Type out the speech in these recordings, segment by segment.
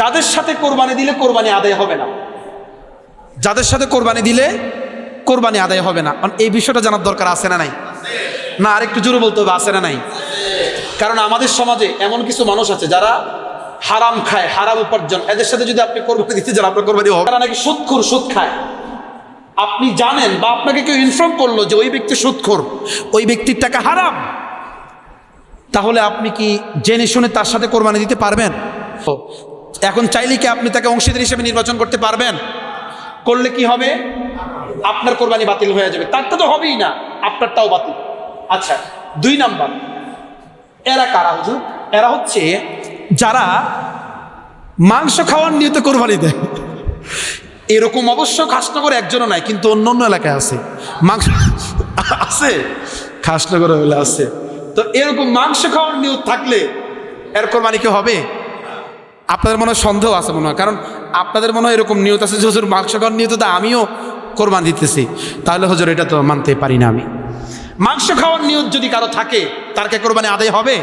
যাদের সাথে কোরবানি দিলে কোরবানি আদায় হবে না। যাদের সাথে কোরবানি দিলে কোরবানি আদায় হবে না। কারণ এই বিষয়টা জানার দরকার আছে না নাই? না, আরেকটু জোরে বলতে হবে, আছে না নাই? কারণ আমাদের সমাজে এমন কিছু মানুষ আছে যারা হারাম খায়, হারাম উপার্জন। এদের সাথে যদি আপনি কোরবানি দিতে যান, আপনার কোরবানি হবে তারা নাকি সুদখোর সুদ খায়। আপনি জানেন বা আপনাকে কেউ ইনফর্ম করল যে ওই ব্যক্তি সুদখোর ওই ব্যক্তির টাকা হারাম। তাহলে আপনি কি জেনে শুনে তার সাথে কোরবানি দিতে পারবেন? এখন চাইলে কি আপনি তাকে অংশীদার হিসেবে নির্বাচন করতে পারবেন? করলে কি হবে? আপনার কোরবানি বাতিল হয়ে যাবে। তারটা তো হবেই না। আপনারটাও বাতিল। আচ্ছা দুই নাম্বার। এরা কারা হুজুর? এরা হচ্ছে যারা মাংস খাওয়ার নিয়ত কোরবানি দেয়। এরকম অবশ্য খাসনগর একজনও নাই, কিন্তু অন্য অন্য এলাকায় আছে। মাংস আছে? খাসনগর হলে আছে। তো এরকম মাংস খাওয়ার নিয়ত থাকলে এর কোরবানি কি হবে? আপনাদের মনে সন্দেহ আছে মনে হয়। কারণ আপনাদের মনে হয় এরকম নিয়ত আছে যে হজুর মাংস খাওয়ার নিয়ত তো আমিও কোরবান দিতেছি। তাহলে হুজুর এটা তো মানতে পারি না আমি। মাংস খাওয়ার নিয়ত যদি কারও থাকে, তার কে কোরবানি আদায় হবে?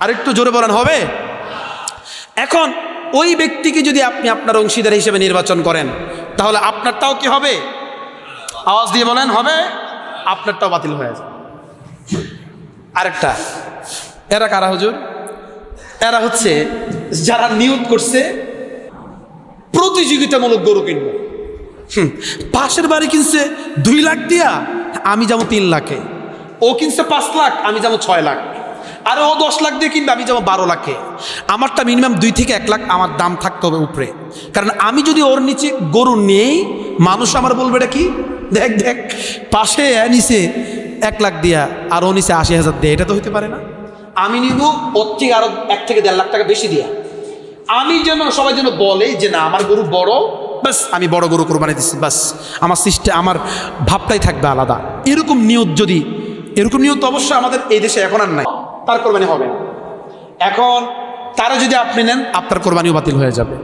আর একটু জোরে বলেন, হবে? এখন ওই ব্যক্তিকে যদি আপনি আপনার অংশীদার হিসেবে নির্বাচন করেন, তাহলে আপনারটাও কি হবে? আওয়াজ দিয়ে বলেন, হবে? আপনারটাও বাতিল হয়ে যাবে। আরেকটা। এরা কারা হুজুর? এরা হচ্ছে যারা নিয়োগ করছে, প্রতিযোগিতামূলক গরু কিনবো। পাশের বাড়ি কিনছে দুই লাখ দিয়া আমি যাব তিন লাখে। ও কিনছে পাঁচ লাখ, আমি যাব ছয় লাখ। আর ও দশ লাখ দিয়ে কিনবে, আমি যাব বারো লাখে। আমারটা মিনিমাম দুই থেকে এক লাখ আমার দাম থাকতে হবে উপরে। কারণ আমি যদি ওর নিচে গরু নেই, মানুষ আমার বলবে এটা কি? দেখ দেখ, পাশে নিচে এক লাখ দিয়া আর ও নিচে আশি হাজার দিয়ে, এটা তো হইতে পারে না। আমি নিব ওর থেকে আরও এক থেকে দেড় লাখ টাকা বেশি দিয়া। আমি যেন সবাই যেন বলে যে, না, আমার গরু বড়। বাস আমি বড় গরু কোরবানি দিচ্ছি বাস আমার সৃষ্টি আমার ভাবটাই থাকবে আলাদা। এরকম নিয়ত যদি, এরকম নিয়ত অবশ্যই আমাদের এই দেশে এখন আর নাই। তার কোরবানি হবে এখন তারা যদি আপনি নেন, আপনার কোরবানিও বাতিল হয়ে যাবে।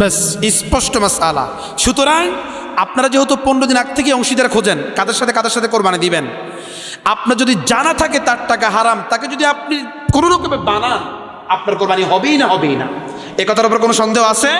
ব্যাস, স্পষ্ট মাস আলা সুতরাং আপনারা যেহেতু পনেরো দিন আগ থেকে অংশীদার খোঁজেন, কাদের সাথে কাদের সাথে কোরবানি দিবেন? আপনার যদি জানা থাকে তার টাকা হারাম, তাকে যদি আপনি কোনো রকমে বানান, আপনার কোরবানি হবেই না হবেই না। এ কথার উপর কোনো সন্দেহ আছে?